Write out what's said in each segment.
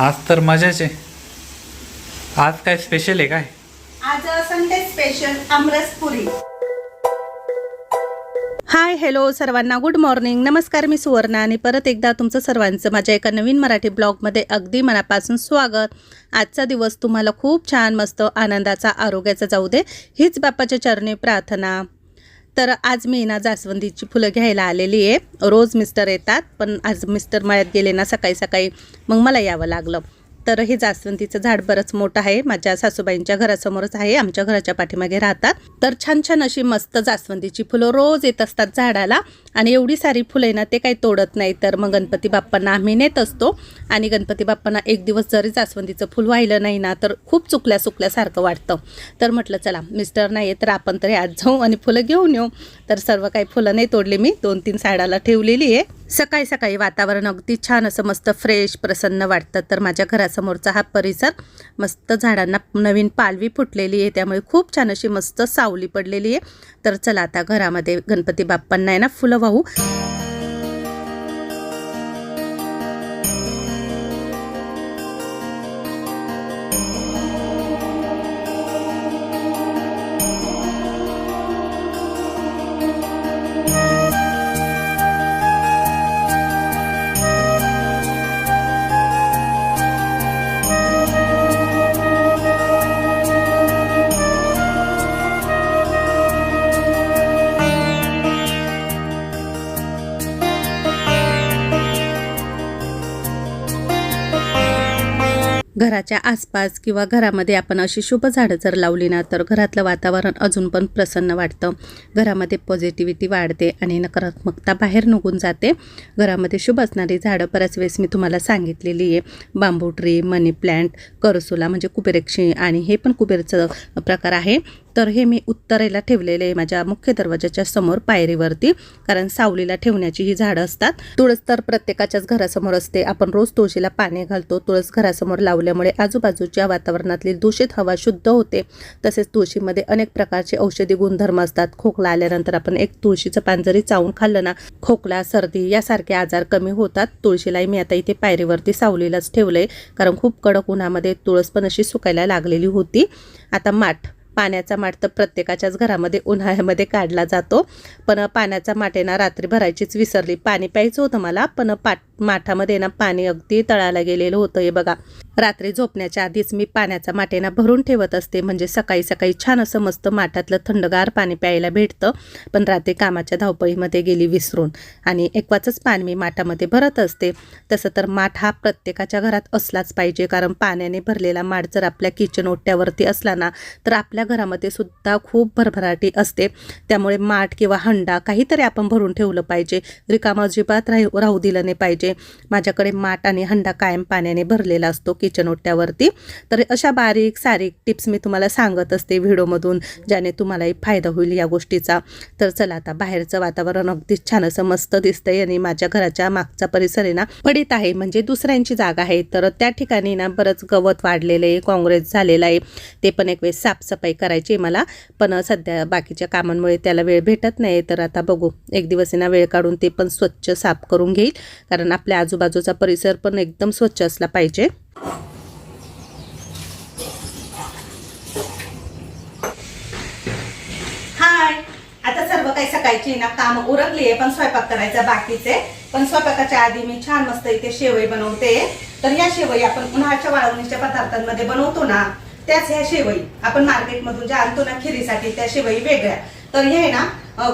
आज तर मजाच आहे. आज काय स्पेशल आहे काय? आज संडे स्पेशल आमरस पुरी हाय हॅलो सर्वांना गुड मॉर्निंग नमस्कार मी सुवर्णा आणि परत एकदा तुमचं सर्वांचं माझ्या एका नवीन मराठी ब्लॉगमध्ये अगदी मनापासून स्वागत. आजचा दिवस तुम्हाला खूप छान मस्त आनंदाचा आरोग्याचा जाऊ दे. हीच बाप्पाच्या चरणी प्रार्थना. तर आज मी ना जास्वंदीची फुलं घ्यायला आलेली आहे. रोज मिस्टर येतात पण आज मिस्टर मळ्यात गेले ना सकाळी सकाळी. मग मला यावं लागलं. तर हे जास्वंदीचं झाड बरंच मोठं आहे. माझ्या सासूबाईंच्या घरासमोरच आहे. आमच्या घराच्या पाठीमागे राहतात. तर छान छान अशी मस्त जास्वंदीची फुलं रोज येत असतात झाडाला. आणि एवढी सारी फुलं आहे ना ते काही तोडत नाही. तर मग गणपती बाप्पांना आम्ही नेत असतो. आणि गणपती बाप्पांना एक दिवस जरी जास्वंदीचं फुल व्हायलं नाही ना तर खूप चुकल्या चुकल्यासारखं वाटतं. तर म्हटलं चला मिस्टर नाही आहे तर आपण तरी आज जाऊ आणि फुलं घेऊन येऊ. तर सर्व काही फुलं नाही तोडली मी. दोन तीन साडाला ठेवलेली आहे. सकाळी सकाळी वातावरण अगदी छान असं मस्त फ्रेश प्रसन्न वाटतं. तर माझ्या घरासमोरचा हा परिसर मस्त झाडांना नवीन पालवी फुटलेली आहे. त्यामुळे खूप छान अशी मस्त सावली पडलेली आहे. तर चला आता घरामध्ये गणपती बाप्पांना आहे ना फुलं वाहू. घराच्या आसपास किंवा घरामध्ये आपण अशी शुभ झाडं जर लावली ना तर घरातलं वातावरण अजून पण प्रसन्न वाटतं. घरामध्ये पॉझिटिव्हिटी वाढते आणि नकारात्मकता बाहेर निघून जाते. घरामध्ये शुभ असणारी झाडं बऱ्याच वेळेस मी तुम्हाला सांगितलेली आहे. बांबू ट्री मनी प्लॅन्ट करसुला म्हणजे कुबेरेक्षी आणि हे पण कुबेरचं प्रकार आहे. तर हे मी उत्तरेला ठेवलेले आहे माझ्या मुख्य दरवाजाच्या समोर पायरीवरती कारण सावलीला ठेवण्याची ही झाडं असतात. तुळस तर प्रत्येकाच्याच घरासमोर असते. आपण रोज तुळशीला पाणी घालतो. तुळस घरासमोर लावल्यामुळे आजूबाजूच्या वातावरणातली दूषित हवा शुद्ध होते. तसेच तुळशीमध्ये अनेक प्रकारचे औषधी गुणधर्म असतात. खोकला आल्यानंतर आपण एक तुळशीचं पान जरी चावून खाल्लं ना खोकला सर्दी यासारखे आजार कमी होतात. तुळशीलाही मी आता इथे पायरीवरती सावलीलाच ठेवलंय कारण खूप कडक उन्हामध्ये तुळस पण अशी सुकायला लागलेली होती. आता माठ. पाण्याचा माठ तर प्रत्येकाच्याच घरामध्ये उन्हाळ्यामध्ये काढला जातो. पण पाण्याचा माठ ना रात्री भरायचीच विसरली. पाणी प्यायचं होतं मला पण पाट माठामध्ये ना पाणी अगदी तळाला गेलेलं होतं हे बघा. रात्री झोपण्याच्या आधीच मी पाण्याचा माटेना भरून ठेवत असते. म्हणजे सकाळी सकाळी छान असं मस्त माठातलं थंडगार पाणी प्यायला भेटतं. पण रात्री कामाच्या धावपळीमध्ये गेली विसरून. आणि एकवाचंच पाणी मी माठामध्ये भरत असते. तसं तर माठ हा प्रत्येकाच्या घरात असलाच पाहिजे. कारण पाण्याने भरलेला माठ जर आपल्या किचन ओट्यावरती असला ना तर आपल्या घरामध्ये सुद्धा खूप भरभराटी असते. त्यामुळे माठ किंवा हंडा काहीतरी आपण भरून ठेवलं पाहिजे. रिकामा अजिबात राहू राहू दिलं नाही पाहिजे. माझ्याकडे माठ आणि हंडा कायम पाण्याने भरलेला असतो किचन ओट्यावरती. तर अशा बारीक सारीक टिप्स मी तुम्हाला सांगत असते व्हिडिओमधून ज्याने तुम्हालाही फायदा होईल या गोष्टीचा. तर चला आता बाहेरचं वातावरण अगदी छान असं मस्त दिसतंय आणि माझ्या घराच्या मागचा परिसर आहे ना पडित आहे. म्हणजे दुसऱ्यांची जागा आहे. तर त्या ठिकाणी ना बरंच गवत वाढलेलं आहे काँग्रेस झालेलं आहे. ते पण एक वेळेस साफसफाई करायची मला. पण सध्या बाकीच्या कामांमुळे त्याला वेळ भेटत नाही. तर आता बघू. एक दिवस ना वेळ काढून ते पण स्वच्छ साफ करून घेईल. कारण आपल्या आजूबाजूचा परिसर पण एकदम स्वच्छ असला पाहिजे. आता सर्व काही सकाळची ना काम उरकली आहे. पण स्वयंपाक करायचा बाकीचे. पण स्वयंपाकाच्या आधी मी छान मस्त इथे शेवई बनवते. तर या शेवई आपण उन्हाळ्याच्या वाळवणीच्या पदार्थांमध्ये बनवतो ना त्याच ह्या शेवई. आपण मार्केटमधून ज्या आणतो ना खिरीसाठी त्या शेवई वेगळ्या. तर हे ना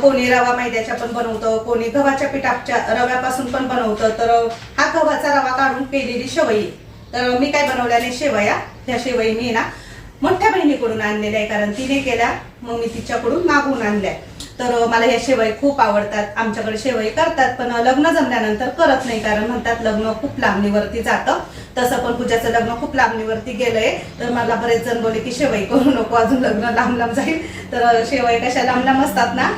कोणी रवा मैद्याच्या पण बनवतं कोणी गव्हाच्या पिठाच्या रव्यापासून पण बनवतं. तर हा गव्हाचा रवा काढून केलेली शेवई. तर मी काय बनवल्याने शेवया ह्या शेवई मी ना मोठ्या बहिणीकडून आणलेल्या आहे. कारण तिने केल्या मग मी तिच्याकडून मागून आणल्या. तर मला ह्या शेवई खूप आवडतात. आमच्याकडे शेवई करतात पण लग्न जमल्यानंतर करत नाही. कारण म्हणतात लग्न खूप लांबणीवरती जातं. तसं पण पूजाचं लग्न खूप लांबणीवरती गेलंय. तर मला बरेच जण बोलले की शेवई करू नको अजून लग्न लांब लांब जाईल. तर शेवई कशा लांब लांब असतात ना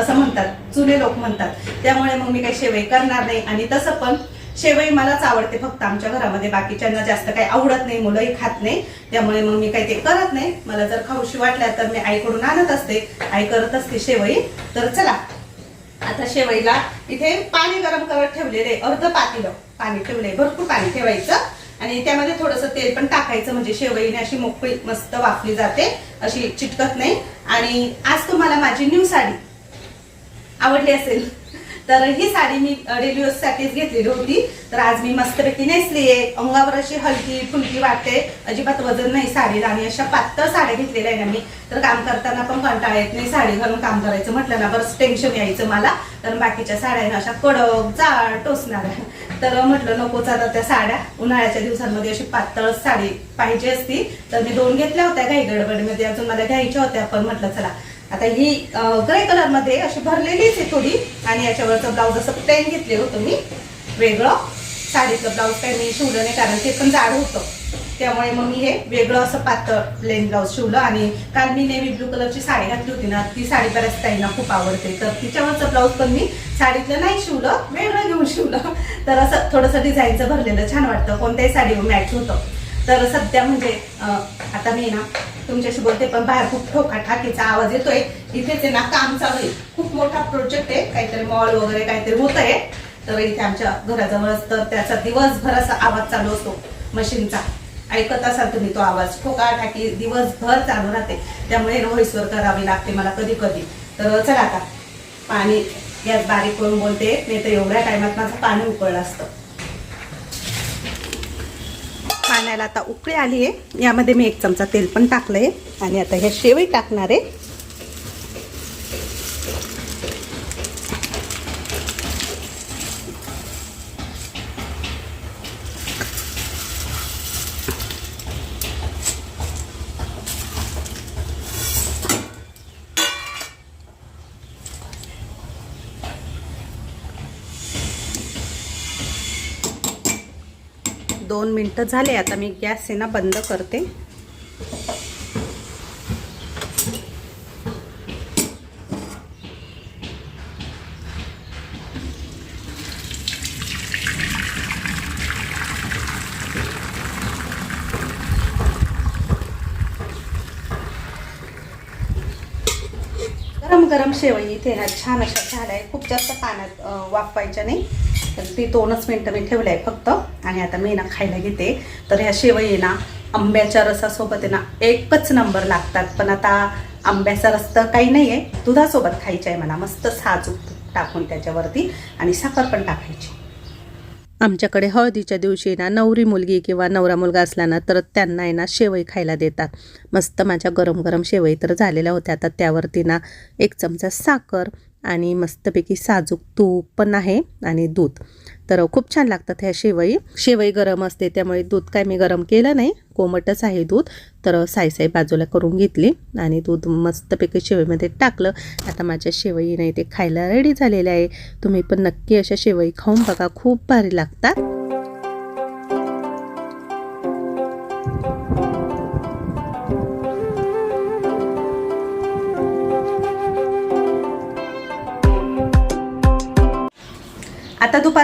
असं म्हणतात. जुने लोक म्हणतात. त्यामुळे मग मी काही शेवई करणार नाही. आणि तसं पण शेवई मलाच आवडते फक्त आमच्या घरामध्ये. बाकीच्यांना जास्त काही आवडत नाही मुलंही खात नाही. त्यामुळे मग मी काही ते करत नाही. मला जर खाऊशी वाटल्या तर मी आईकडून आणत असते. आई करत असते शेवई. तर चला. आता शेवईला इथे पाणी गरम करत ठेवलेले अर्ध पातीलं पाणी ठेवले भरपूर पाणी ठेवायचं. आणि त्यामध्ये थोडंसं तेल पण टाकायचं म्हणजे शेवईने अशी मोकळी मस्त वाफली जाते अशी चिटकत नाही. आणि आज तुम्हाला माझी न्यू साडी आवडली असेल तर ही साडी मी डेली साठीच घेतलेली होती. तर आज मी मस्तपैकी नेसली आहे अंगावर अशी हलकी फुलकी वाटते. अजिबात वजन नाही साडीला आणि अशा पातळ साड्या घेतलेल्या आहे ना मी तर काम करताना पण कंटाळा येत नाही साडी घालून काम करायचं म्हटलं ना बरंच टेन्शन यायचं मला. तर बाकीच्या साड्या अशा कडक जाड टोचणाऱ्या. तर म्हटलं नकोच आता त्या साड्या. उन्हाळ्याच्या दिवसांमध्ये अशी पातळ साडी पाहिजे असती. तर मी दोन घेतल्या होत्या काही गडबडीमध्ये. अजून मला घ्यायच्या होत्या पण म्हटलं चला. आता ही ग्रे कलरमध्ये अशी भरलेलीच आहे थोडी. आणि याच्यावरचं ब्लाऊज असं पेन घेतले होतं मी. वेगळं. साडीतलं ब्लाऊज काही मी शिवलं नाही कारण ते पण जाड होतं. त्यामुळे मग मी हे वेगळं असं पातळ प्लेन ब्लाऊज शिवलं. आणि काल मी नेव्ही ब्लू कलरची साडी घातली होती ना ती साडी बऱ्याच ताईंना खूप आवडते. तर तिच्यावरचं ब्लाऊज पण मी साडीतलं नाही शिवलं वेगळं घेऊन शिवलं. तर असं थोडंसं डिझाईनचं भरलेलं छान वाटतं. कोणत्याही साडीवर मॅच होतं. तर सध्या म्हणजे आता मी ना तुमच्याशी बोलते पण बाहेर खूप ठोका ठाकीचा आवाज येतोय. इथेच आहे ना काम चालू आहे. खूप मोठा प्रोजेक्ट आहे. काहीतरी मॉल वगैरे काहीतरी होत आहे. तर इथे आमच्या घराजवळच तर त्याचा दिवसभर असा आवाज चालू असतो मशीनचा. ऐकत असाल तुम्ही तो आवाज. ठोका ठाकी दिवसभर चालू राहते. त्यामुळे व्हॉइसवर करावी लागते मला कधी कधी तर चला आता पाणी गॅस बारीक करून बोलते नाही तर एवढ्या टायमात माझं पाणी उकळलं असतं. पाण्याला आता उकळी आली आहे यामध्ये मी एक चमचा तेल पण टाकलंय. आणि आता ह्या शेवई टाकणार आहे. दोन मिनटं झाले आता मी गॅस आहे ना बंद करते. गरम गरम शेवई इथे ना छान अशा झाल्या आहे खूप जास्त पाण्यात वाफवायच्या नाही. तर ती दोनच मिनटं मी ठेवलं आहे फक्त. आणि आता मी ना खायला घेते. तर ह्या शेवई ना आंब्याच्या रसासोबत आहे ना एकच नंबर लागतात. पण आता आंब्याचा रस तर काही नाही आहे दुधासोबत खायचं आहे मला मस्त साजूक टाकून त्याच्यावरती आणि साखर पण टाकायची. आमच्याकडे हळदीच्या दिवशी ना नवरी मुलगी किंवा नवरा मुलगा असला ना तर त्यांना आहे ना शेवई खायला देतात. मस्त माझ्या गरम गरम शेवई तर झालेल्या होत्या. आता त्यावरती ना एक चमचा साखर आणि मस्तपैकी साजूक तूप पण आहे आणि दूध. तर खूप छान लागतात ह्या शेवई. शेवई गरम असते त्यामुळे दूध काय मी गरम केलं नाही. कोमटच आहे दूध. तर साईसाई बाजूला करून घेतली आणि दूध मस्तपैकी शेवईमध्ये टाकलं. आता माझ्या शेवई नाही ते खायला रेडी झालेले आहे. तुम्ही पण नक्की अशा शेवई खाऊन बघा खूप भारी लागतात.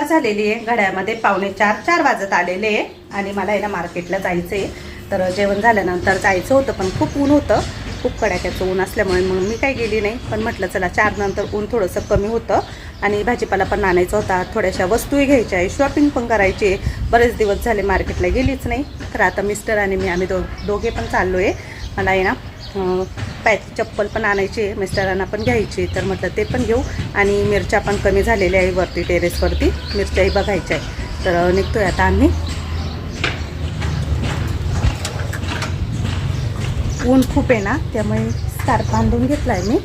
झालेली आहे. घड्यामध्ये पावणे चार चार वाजत आलेले आहे. आणि मला याला मार्केटला जायचं आहे तर जेवण झाल्यानंतर जायचं होतं पण खूप ऊन होतं. खूप कडाक्याचं ऊन असल्यामुळे म्हणून मी काही गेली नाही. पण म्हटलं चला चार नंतर ऊन थोडंसं कमी होतं. आणि भाजीपाला पण आणायचा होता. थोड्याशा वस्तूही घ्यायच्या आहे. शॉपिंग पण करायची आहे. बरेच दिवस झाले मार्केटला गेलीच नाही. तर आता मिस्टर आणि मी आम्ही दो दोघे पण चाललो आहे मला आहे ना पायाची चप्पल पण आणायची आहे मिस्टरांना पण घ्यायची. तर म्हटलं ते पण घेऊ. आणि मिरच्या पण कमी झालेल्या आहे वरती टेरेसवरती. मिरच्याही बघायच्या आहे तर निघतोय आता आम्ही. ऊन खूप आहे ना त्यामुळे स्कार्फ बांधून घेतला आहे मी.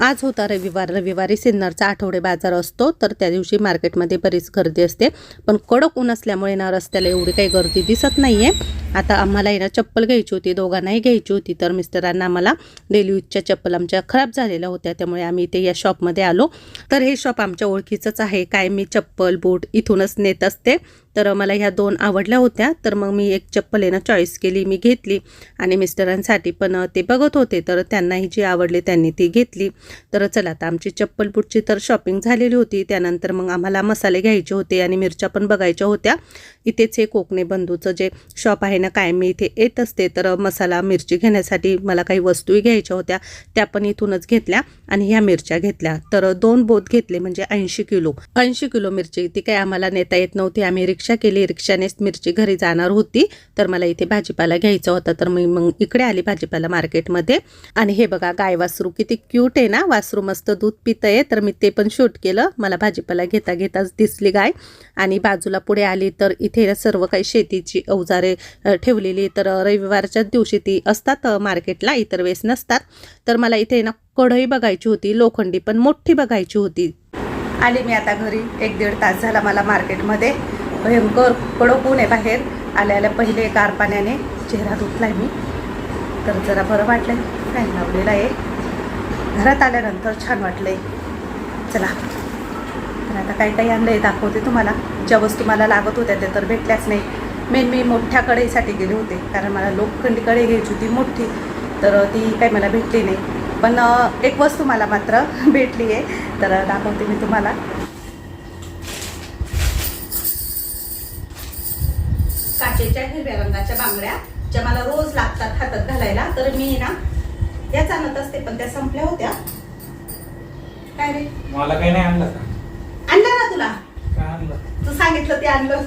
आज होता रविवार. रविवारी सिन्नरचा आठवडे बाजार असतो तर त्या दिवशी मार्केटमध्ये बरीच गर्दी असते. पण कडक ऊन असल्यामुळे ना रस्त्याला एवढी काही गर्दी दिसत नाही आहे आता आम्हाला ना चप्पल घ्यायची होती दोघांनाही घ्यायची होती तर मिस्टरांना आम्हाला डेली यूजच्या चप्पल आमच्या खराब झालेल्या होत्या त्यामुळे आम्ही इथे या शॉपमध्ये आलो. तर हे शॉप आमच्या ओळखीचंच आहे. काय मी चप्पल बूट इथूनच नेत असते. तर मला ह्या दोन आवडल्या होत्या. तर मग मी एक चप्पल आहे ना चॉईस केली मी घेतली. आणि मिस्टरांसाठी पण ते बघत होते. तर त्यांनाही जी आवडली त्यांनी ती घेतली. तर चला आता आमची चप्पल बुटची तर शॉपिंग झालेली होती. त्यानंतर मग आम्हाला मसाले घ्यायचे होते आणि मिरच्या पण बघायच्या होत्या. इथेच हे कोकणे बंधूचं जे शॉप आहे ना काय मी इथे येत असते. तर मसाला मिरची घेण्यासाठी मला काही वस्तूही घ्यायच्या होत्या. त्या पण इथूनच घेतल्या आणि ह्या मिरच्या घेतल्या. तर दोन बोत घेतले म्हणजे ऐंशी किलो. ऐंशी किलो मिरची ती काही आम्हाला नेता येत नव्हती. आम्ही रिक्षा रिक्षा केली. रिक्षानेच मिरची घरी जाणार होती. तर मला इथे भाजीपाला घ्यायचा होता. तर मी मग इकडे आली भाजीपाला मार्केटमध्ये. आणि हे बघा गाय वासरू किती क्यूट आहे ना? वासरू मस्त दूध पित आहे तर मी ते पण शूट केलं. मला भाजीपाला घेता घेताच दिसली गाय. आणि बाजूला पुढे आली तर इथे सर्व काही शेतीची अवजारे ठेवलेली. तर रविवारच्याच दिवशी ती असतात मार्केटला. इतर वेळेस नसतात. तर मला इथे ना कढई बघायची होती. लोखंडी पण मोठी बघायची होती. आले मी आता घरी. एक दीड तास झाला मला मार्केटमध्ये. भयंकर कडक ऊन आहे बाहेर. आल्या आल्या पहिले गार पाण्याने चेहरा धुतलाय मी. तर जरा बरं वाटलं फॅन लावलेला आहे. घरात आल्यानंतर छान वाटलंय. चला. तर आता काही काही आणलंय दाखवते तुम्हाला. ज्या वस्तू मला लागत होत्या त्या तर भेटल्याच नाही. मेन मी मोठ्या कढईसाठी गेले होते. कारण मला लोखंडी कढई घ्यायची होती मोठी. तर ती काही मला भेटली नाही. पण एक वस्तू मला मात्र भेटली आहे तर दाखवते मी तुम्हाला. हिरव्या रंगाच्या बांगड्या ज्या मला रोज लागतात हातात घालायला तर मी ना याच आणत असते पण त्या संपल्या होत्या. काय रे? मला काही नाही आणलं का? आणलं ना तुला? काय आणलं? तू सांगितलं ते आणलं.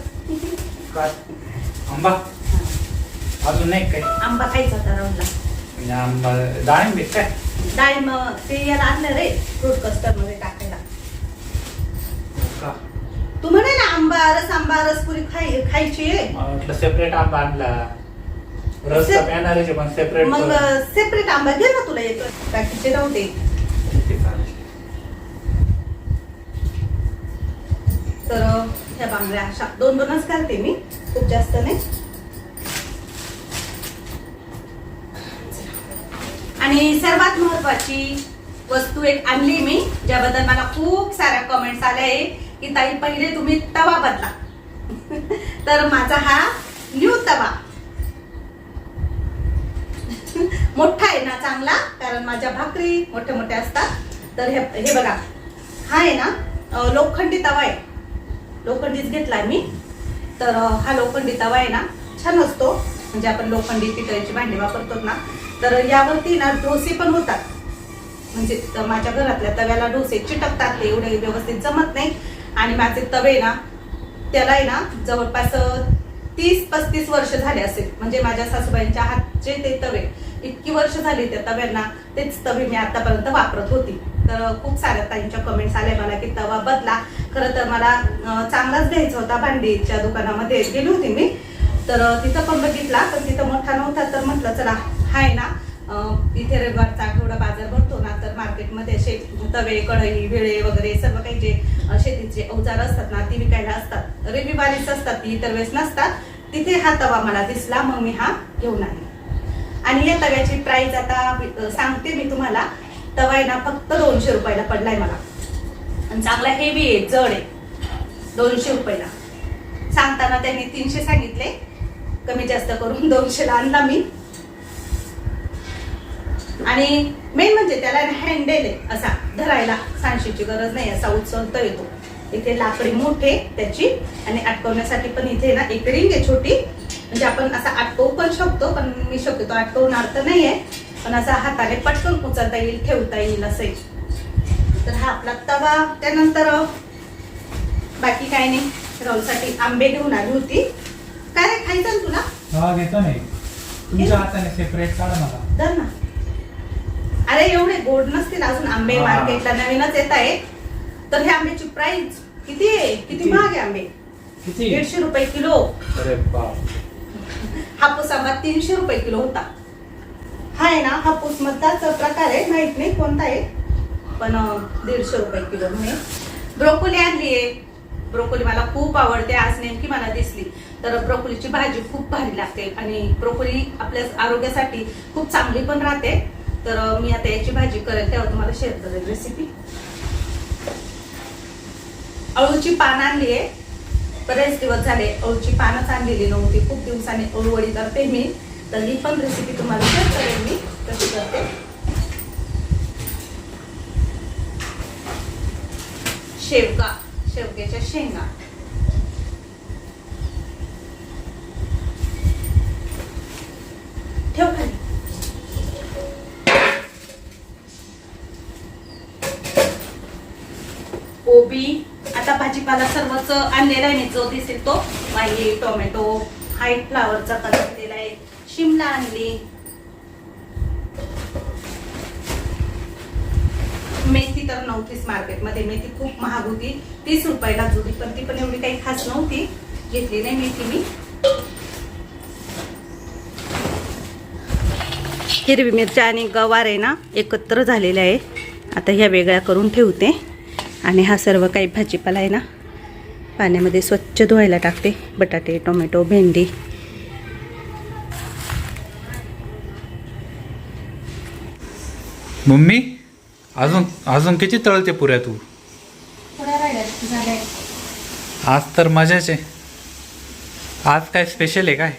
काय? आंबा? अजून नाही काही? आंबा खायचा होता राऊंडला म्हणजे आंबा डाळिंब काय? डाळिंब ते याला आणलं रे फ्रूट कस्टर्डमध्ये टाकायला. तू म्हणे ना आंबा रस आंबा रसपुरी खाय खायची. आहे मला वाटलं सेपरेट आंबा आणला. रस से- येणार पण सेपरेट मग सेपरेट आंबा घे ना तुला येतो बाकीचे राहू दे. तर ह्या बांगड्या अशा दोन दोनच घालते मी खूप जास्त नाही. आणि सर्वात महत्वाची वस्तू एक आणली मी ज्याबद्दल मला खूप साऱ्या कमेंट्स आल्या आहे की ताई पहिले तुम्ही तवा बदला. तर माझा हा न्यू तवा. मोठा आहे ना चांगला कारण माझ्या भाकरी मोठ्या मोठ्या असतात. तर हे हे बघा. हा आहे ना लोखंडी तवा आहे. लोखंडीच घेतलाय मी. तर हा लोखंडी तवा आहे ना छान असतो. म्हणजे आपण लोखंडी पितळीची भांडी वापरतो ना तर यावरती ना डोसे पण होतात. म्हणजे माझ्या घरातल्या तव्याला डोसे चिटकतात ते एवढे व्यवस्थित जमत नाही. आणि माझे तवे ना त्याला आहे ना जवळपास तीस पस्तीस वर्ष झाले असेल. म्हणजे माझ्या सासूबाईंच्या हातचे ते तवे. इतकी वर्ष झाली त्या तव्यांना तेच तवे मी आतापर्यंत वापरत होती. तर खूप साऱ्या ताईंच्या कमेंट्स आल्या मला की तवा बदला. खरं तर मला चांगलाच घ्यायचा होता भांडीच्या दुकानामध्ये. गेली होती मी. तर तिथं पण बघितला पण तिथं मोठा नव्हता. तर म्हटलं चला हाय ना इथे रविवारचा आठवडा बाजार भरतो ना तर मार्केटमध्ये असे तवे कढई विळे वगैरे सर्व काही जे शेतीचे अवजार असतात ना ती विकायला असतात. रविवारीच असतात ती इतर वेळेस नसतात. तिथे हा तवा मला दिसला मग मी हा घेऊन आले. आणि या तव्याची प्राईस आता सांगते मी तुम्हाला. तवा आहे ना फक्त दोनशे रुपयाला पडलाय मला. आणि चांगला हेवी आहे जड आहे. दोनशे रुपयाला. सांगताना त्यांनी तीनशे सांगितले. कमी जास्त करून दोनशेला आणला मी. आणि मेन म्हणजे त्याला हँडेल आहे असा. धरायला सांशीची गरज नाही असा उचलता येतो. इथे लाकडी मोठे त्याची आणि अटकवण्यासाठी पण इथे ना एक रिंग आहे छोटी. म्हणजे आपण असा अटकवू पण शकतो पण मी शक्यतो अटकवणार तर नाहीये. पण असा हाताने पटकन उचलता येईल ठेवता येईल असे तर हा आपला तवा. त्यानंतर बाकी काय नाही. राहुलसाठी आंबे घेऊन आली होती. काय खायचं तुला? हा घेतो नाही तुमच्या हाताने सेपरेट काढा मला. धर ना. अरे एवढे गोड नसतील अजून आंबे हा. मार्केटला नवीनच येत आहे तर हे आंब्याची प्राइस किती आहे? किती किती? महाग आहे आंबे? किती? दीडशे रुपये किलो. अरे बाप. हापूस आंबा तीनशे रुपये किलो होता. हा आहे ना हापूस मधलाच प्रकार आहे. माहीत नाही कोणता आहे पण अं, दीडशे रुपये किलो म्हणे. ब्रोकोली आणली आहे. ब्रोकोली मला खूप आवडते. आज नेमकी मला दिसली. तर ब्रोकोलीची भाजी खूप भारी लागते. आणि ब्रोकोली आपल्या आरोग्यासाठी खूप चांगली पण राहते. तर मी आता याची भाजी करेल तेव्हा तुम्हाला शेअर करेल रेसिपी अळूची पान आणली आहे. बरेच दिवस झाले अळूची पानच आणलेली नव्हती. खूप दिवसाने अळूवडी करते मी. तर ही पण रेसिपी तुम्हाला शेअर करेल मी. कशी करते? शेवगा. शेवग्याच्या शेंगा. ठेव खाली. कोबी आता भाजीपाला सर्वच आणलेला आहे मी जो दिसेल तो. वांगी टोमॅटो हाईट फ्लावरचा कलर आहे. शिमला आणली. मेथी तर नव्हतीच मार्केटमध्ये. मेथी खूप महाग होती. तीस रुपयाला जुडी पण ती पण एवढी काही खास नव्हती. घेतली नाही मेथी मी. हिरवी मिरच्या आणि गवार आहे ना एकत्र झालेल्या आहे. आता ह्या वेगळ्या करून ठेवते. आणि हा सर्व काही भाजीपाला आहे ना पाण्यामध्ये स्वच्छ धुवायला टाकते. बटाटे टोमॅटो भेंडी. मम्मी अजून अजून किती तळते पुऱ्या तू? आज तर मजाच आहे. आज काय स्पेशल आहे काय?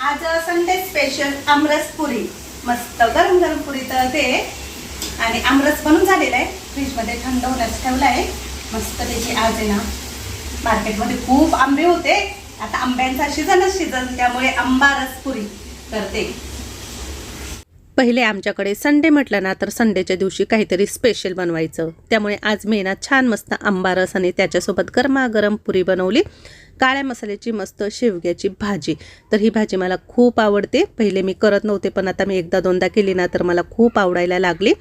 आज संडे स्पेशल आमरस पुरी. मस्त गरम गरम पुरी तर ते आणि आमरस बनून झालेला आहे. फ्रीजमध्ये थंड होण्यास ठेवला आहे. मस्त त्याची आज आहे ना मार्केटमध्ये खूप आंबे होते. आता आंब्यांचा सीझनच सीझन त्यामुळे आंबा रसपुरी करते. पहिले आमच्याकडे संडे म्हटलं ना तर संडेच्या दिवशी काहीतरी स्पेशल बनवायचं. त्यामुळे आज मी ना छान मस्त आंबा रस आणि त्याच्यासोबत गरमागरम पुरी बनवली. काळ्या मसाल्याची मस्त शेवग्याची भाजी. तर ही भाजी मला खूप आवडते. पहिले मी करत नव्हते पण आता मी एकदा दोनदा केली ना तर मला खूप आवडायला लागली.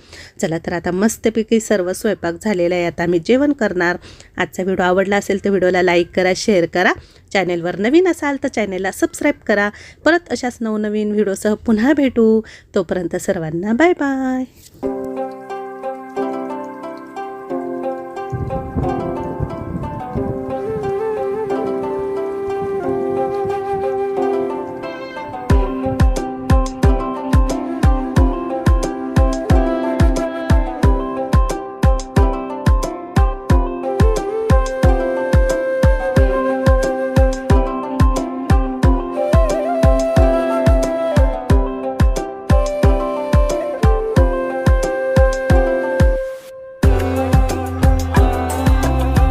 चला तर आता मस्तपैकी सर्व स्वयंपाक झालेला आहे. आता मी जेवण करणार. आजचा व्हिडिओ आवडला असेल तर व्हिडिओला लाईक करा शेअर करा. चॅनेलवर नवीन असाल तर चॅनेलला सबस्क्राईब करा. परत अशाच नवनवीन व्हिडिओसह पुन्हा भेटू. तोपर्यंत सर्वांना बाय बाय.